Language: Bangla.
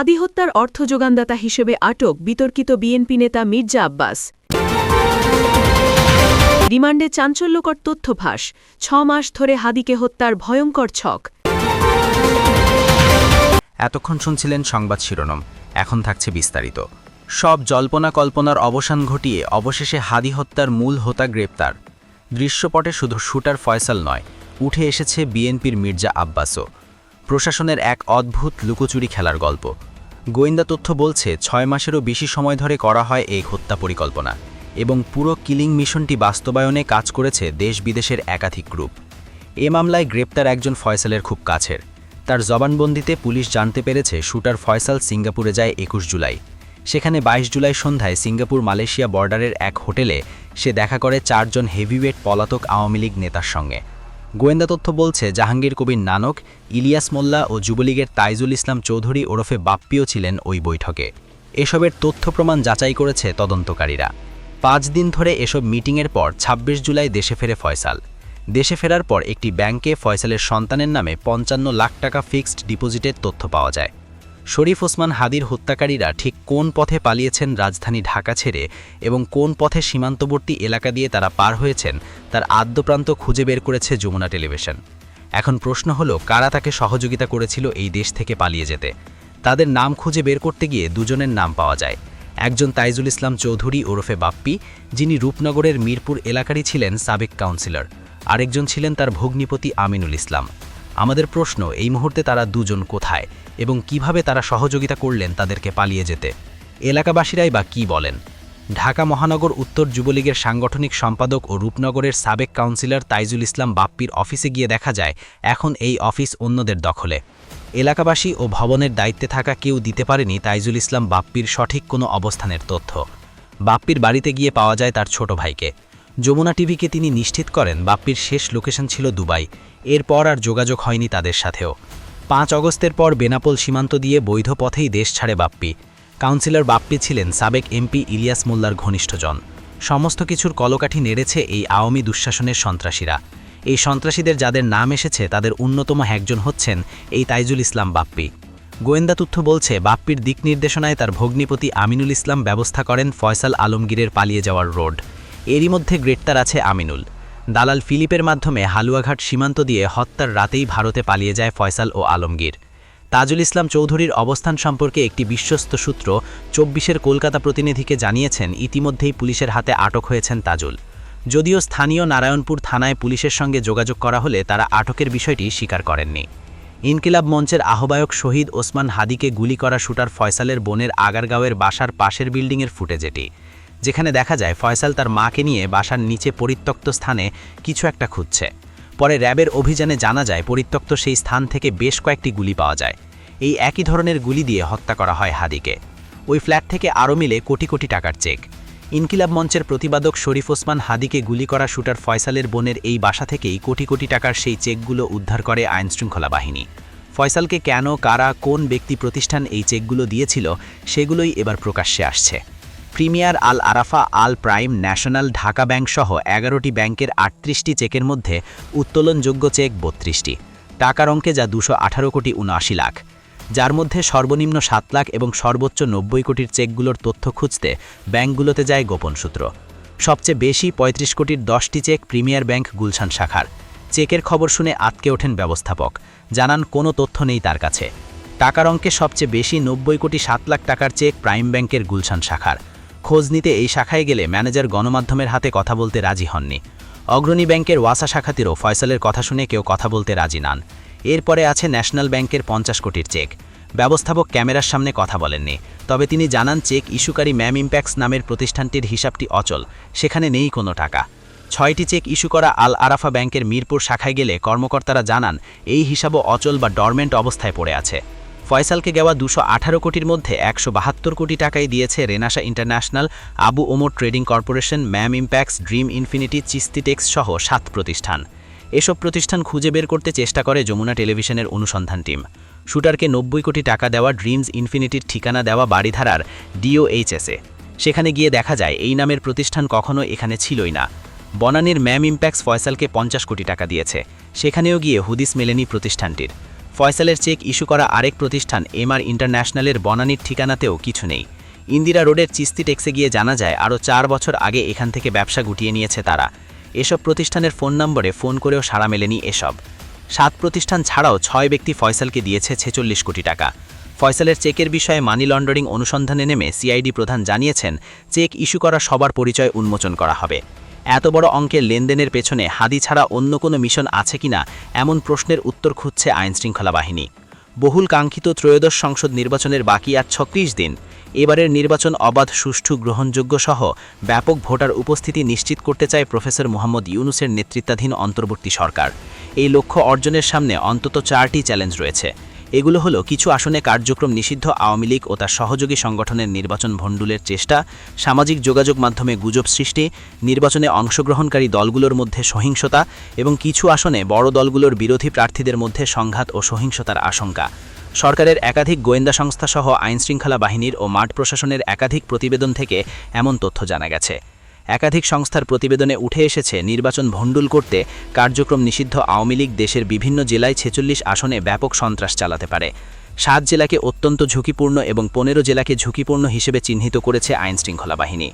আদি হত্যার অর্থ যোগানদাতা হিসেবে আটক বিতর্কিত বিএনপি নেতা মির্জা আব্বাস। রিমান্ডে চাঞ্চল্যকর তথ্য ফাঁস ছ মাস ধরে হাদিকে হত্যার ভয়ঙ্কর ছক। এতক্ষণ শুনছিলেন সংবাদ শিরোনাম, এখন থাকছে বিস্তারিত। সব জল্পনা কল্পনার অবসান ঘটিয়ে অবশেষে হাদি হত্যার মূল হোতা গ্রেপ্তার। দৃশ্যপটে শুধু শুটার ফয়সাল নয়, উঠে এসেছে বিএনপির মির্জা আব্বাসও। প্রশাসনের এক অদ্ভুত লুকোচুরি খেলার গল্প। গোয়েন্দা তথ্য বলছে, ছয় মাসেরও বেশি সময় ধরে করা হয় এই হত্যা পরিকল্পনা এবং পুরো কিলিং মিশনটি বাস্তবায়নে কাজ করেছে দেশ বিদেশের একাধিক গ্রুপ। এ মামলায় গ্রেপ্তার একজন ফয়সালের খুব কাছের। তার জবানবন্দিতে পুলিশ জানতে পেরেছে, শুটার ফয়সাল সিঙ্গাপুরে যায় একুশ জুলাই। সেখানে ২২ জুলাই সন্ধ্যায় সিঙ্গাপুর, মালয়েশিয়া বর্ডারের এক হোটেলে সে দেখা করে চারজন হেভিওয়েট পলাতক আওয়ামী লীগ নেতার সঙ্গে। গোয়েন্দা তথ্য বলছে, জাহাঙ্গীর কবির নানক, ইলিয়াস মোল্লা ও যুবলীগের তাইজুল ইসলাম চৌধুরী ওরফে বাপ্পিও ছিলেন ওই বৈঠকে। এসবের তথ্য প্রমাণ যাচাই করেছে তদন্তকারীরা। পাঁচ দিন ধরে এসব মিটিংয়ের পর ২৬ জুলাই দেশে ফেরে ফয়সাল। দেশে ফেরার পর একটি ব্যাংকে ফয়সালের সন্তানের নামে পঞ্চান্ন লাখ টাকা ফিক্সড ডিপোজিটের তথ্য পাওয়া যায়। শরীফ ওসমান হাদির হত্যাকারীরা ঠিক কোন পথে পালিয়েছেন রাজধানী ঢাকা ছেড়ে এবং কোন পথে সীমান্তবর্তী এলাকা দিয়ে তারা পার হয়েছেন, তার আদ্যপ্রান্ত খুঁজে বের করেছে যমুনা টেলিভিশন। এখন প্রশ্ন হলো, কারা তাকে সহযোগিতা করেছিল এই দেশ থেকে পালিয়ে যেতে? তাদের নাম খুঁজে বের করতে গিয়ে দুজনের নাম পাওয়া যায়। একজন তাইজুল ইসলাম চৌধুরী ওরফে বাপ্পি, যিনি রূপনগরের মিরপুর এলাকারই ছিলেন সাবেক কাউন্সিলর। আরেকজন ছিলেন তার ভগ্নিপতি আমিনুল ইসলাম। আমাদের প্রশ্ন, এই মুহূর্তে তারা দুজন কোথায় এবং কীভাবে তারা সহযোগিতা করলেন তাদেরকে পালিয়ে যেতে? এলাকাবাসীরাই বা কি বলেন? ঢাকা মহানগর উত্তর যুবলীগের সাংগঠনিক সম্পাদক ও রূপনগরের সাবেক কাউন্সিলর তাইজুল ইসলাম বাপ্পির অফিসে গিয়ে দেখা যায়, এখন এই অফিস অন্যদের দখলে। এলাকাবাসী ও ভবনের দায়িত্বে থাকা কেউ দিতে পারেনি তাইজুল ইসলাম বাপ্পির সঠিক কোনো অবস্থানের তথ্য। বাপ্পির বাড়িতে গিয়ে পাওয়া যায় তার ছোট ভাইকে। যমুনা টিভিকে তিনি নিশ্চিত করেন বাপ্পির শেষ লোকেশন ছিল দুবাই। এরপর আর যোগাযোগ হয়নি তাদের সাথেও। পাঁচ অগস্টের পর বেনাপোল সীমান্ত দিয়ে বৈধ পথেই দেশ ছাড়ে বাপ্পি। কাউন্সিলর বাপ্পি ছিলেন সাবেক এমপি ইলিয়াস মোল্লার ঘনিষ্ঠজন। সমস্ত কিছুর কলকাঠি নেড়েছে এই আওয়ামী দুঃশাসনের সন্ত্রাসীরা। এই সন্ত্রাসীদের যাদের নাম এসেছে, তাদের অন্যতম একজন হচ্ছেন এই তাইজুল ইসলাম বাপ্পি। গোয়েন্দা তথ্য বলছে, বাপ্পির দিক নির্দেশনায় তার ভগ্নিপতি আমিনুল ইসলাম ব্যবস্থা করেন ফয়সাল আলমগীরের পালিয়ে যাওয়ার রোড। এরই মধ্যে গ্রেপ্তার আছে আমিনুল। দালাল ফিলিপের মাধ্যমে হালুয়াঘাট সীমান্ত দিয়ে হত্যার রাতেই ভারতে পালিয়ে যায় ফয়সাল ও আলমগীর। তাজুল ইসলাম চৌধুরীর অবস্থান সম্পর্কে একটি বিশ্বস্ত সূত্র চব্বিশের কলকাতা প্রতিনিধিকে জানিয়েছেন, ইতিমধ্যেই পুলিশের হাতে আটক হয়েছেন তাজুল। যদিও স্থানীয় নারায়ণপুর থানায় পুলিশের সঙ্গে যোগাযোগ করা হলে তারা আটকের বিষয়টি স্বীকার করেননি। ইনকিলাব মঞ্চের আহ্বায়ক শহীদ ওসমান হাদিকে গুলি করা শুটার ফয়সালের বোনের আগারগাঁওয়ের বাসার পাশের বিল্ডিংয়ের ফুটেজ এটি যেখানে দেখা যায় ফয়সাল তার মাকে নিয়ে বাসার নিচে পরিত্যক্ত স্থানে কিছু একটা খুঁজছে। পরে র্যাবের অভিযানে জানা যায় পরিত্যক্ত সেই স্থান থেকে বেশ কয়েকটি গুলি পাওয়া যায়। এই একই ধরনের গুলি দিয়ে হত্যা করা হয় হাদিকে। ওই ফ্ল্যাট থেকে আরও মিলে কোটি কোটি টাকার চেক। ইনকিলাব মঞ্চের প্রতিবাদক শরীফ ওসমান হাদিকে গুলি করা শুটার ফয়সালের বোনের এই বাসা থেকেই কোটি কোটি টাকার সেই চেকগুলো উদ্ধার করে আইনশৃঙ্খলা বাহিনী। ফয়সালকে কেন, কারা, কোন ব্যক্তি প্রতিষ্ঠান এই চেকগুলো দিয়েছিল, সেগুলোই এবার প্রকাশ্যে আসছে। Premier Al Arafah Al Prime National Dhaka bank সহ এগারোটি ব্যাংকের আটত্রিশটি চেকের মধ্যে উত্তোলনযোগ্য চেক বত্রিশটি। টাকার অঙ্কে যা দুশো কোটি উনআশি লাখ। যার মধ্যে সর্বনিম্ন সাত লাখ এবং সর্বোচ্চ নব্বই কোটির চেকগুলোর তথ্য খুঁজতে ব্যাংকগুলোতে যায় গোপন সূত্র। সবচেয়ে বেশি ৩৫ কোটির দশটি চেক প্রিমিয়ার ব্যাংক গুলশান শাখার। চেকের খবর শুনে আটকে ওঠেন ব্যবস্থাপক। জানান, কোনো তথ্য নেই তার কাছে। টাকার অঙ্কে সবচেয়ে বেশি নব্বই কোটি সাত লাখ টাকার চেক প্রাইম ব্যাংকের গুলশান শাখার। খোঁজ নিতে এই শাখায় গেলে ম্যানেজার গণমাধ্যমের হাতে কথা বলতে রাজি হননি। অগ্রণী ব্যাংকের ওয়াসা শাখাতেও ফয়সালের কথা শুনে কেউ কথা বলতে রাজি নান। এরপরে আছে ন্যাশনাল ব্যাংকের পঞ্চাশ কোটির চেক। ব্যবস্থাপক ক্যামেরার সামনে কথা বলেননি, তবে তিনি জানান চেক ইস্যুকারী ম্যাম ইম্প্যাক্স নামের প্রতিষ্ঠানটির হিসাবটি অচল, সেখানে নেই কোনো টাকা। ছয়টি চেক ইস্যু করা আল আরাফা ব্যাংকের মিরপুর শাখায় গেলে কর্মকর্তারা জানান, এই হিসাবও অচল বা ডরমেন্ট অবস্থায় পড়ে আছে। ফয়সালকে গেওয়া দুশো আঠারো কোটির মধ্যে একশো বাহাত্তর কোটি টাকাই দিয়েছে রেনাসা International, Abu Omar Trading Corporation, ma'am ইম্প্যাক্স dream infinity চিস্তিটেক্স সহ সাত প্রতিষ্ঠান। এসব প্রতিষ্ঠান খুঁজে বের করতে চেষ্টা করে যমুনা টেলিভিশনের অনুসন্ধান টিম। শুটারকে নব্বই কোটি টাকা দেওয়া ড্রিমস ইনফিনিটির ঠিকানা দেওয়া বাড়িধারার ডিওএইচএসে। সেখানে গিয়ে দেখা যায়, এই নামের প্রতিষ্ঠান কখনো এখানে ছিলই না। বনানীর ম্যাম ইম্প্যাক্স ফয়সালকে পঞ্চাশ কোটি টাকা দিয়েছে। সেখানেও গিয়ে হুদিস মেলেনি প্রতিষ্ঠানটির। ফয়সালের চেক ইস্যু করা আরেক প্রতিষ্ঠান, এমআর ইন্টারন্যাশনালের বনানীর ঠিকানাতেও কিছু নেই। ইন্দিরা রোডের চিস্তি টেক্সে গিয়ে জানা যায়, আরও চার বছর আগে এখান থেকে ব্যবসা গুটিয়ে নিয়েছে তারা। এসব প্রতিষ্ঠানের ফোন নম্বরে ফোন করেও সাড়া মেলেনি এসব। সাত প্রতিষ্ঠান ছাড়াও ছয় ব্যক্তি ফয়সালকে দিয়েছে ছেচল্লিশ কোটি টাকা। ফয়সালের চেকের বিষয়ে মানি লন্ডারিং অনুসন্ধানে নেমে সিআইডি প্রধান জানিয়েছেন, চেক ইস্যু করা সবার পরিচয় উন্মোচন করা হবে। এত বড় অঙ্কের লেনদেনের পেছনে হাদি ছাড়া অন্য কোনো মিশন আছে কিনা এমন প্রশ্নের উত্তর খুঁজছে আইনশৃঙ্খলা বাহিনী। বহুল কাঙ্ক্ষিত ত্রয়োদশ সংসদ নির্বাচনের বাকি আর ছত্রিশ দিন। এবারের নির্বাচন অবাধ, সুষ্ঠু, গ্রহণযোগ্য সহ ব্যাপক ভোটার উপস্থিতি নিশ্চিত করতে চায় প্রফেসর মোহাম্মদ ইউনুসের নেতৃত্বাধীন অন্তর্বর্তী সরকার। এই লক্ষ্য অর্জনের সামনে অন্তত চারটি চ্যালেঞ্জ রয়েছে। এগুলো হলো কিছু আসনে কার্যক্রম নিষিদ্ধ আওয়ামী লীগ ও তার সহযোগী সংগঠনের নির্বাচন ভণ্ডুলের চেষ্টা, সামাজিক যোগাযোগ মাধ্যমে গুজব সৃষ্টি, নির্বাচনে অংশগ্রহণকারী দলগুলোর মধ্যে সহিংসতা এবং কিছু আসনে বড় দলগুলোর বিরোধী প্রার্থীদের মধ্যে সংঘাত ও সহিংসতার আশঙ্কা। সরকারের একাধিক গোয়েন্দা সংস্থা সহ আইনশৃঙ্খলা বাহিনীর ও মাঠ প্রশাসনের একাধিক প্রতিবেদন থেকে এমন তথ্য জানা গেছে। একাধিক সংস্থার প্রতিবেদনে উঠে এসেছে, নির্বাচন ভণ্ডুল করতে কার্যক্রম নিষিদ্ধ আওয়ামী লীগ দেশের বিভিন্ন জেলায় ছেচল্লিশ আসনে ব্যাপক সন্ত্রাস চালাতে পারে। সাত জেলাকে অত্যন্ত ঝুঁকিপূর্ণ এবং পনেরো জেলাকে ঝুঁকিপূর্ণ হিসেবে চিহ্নিত করেছে আইনশৃঙ্খলা বাহিনী।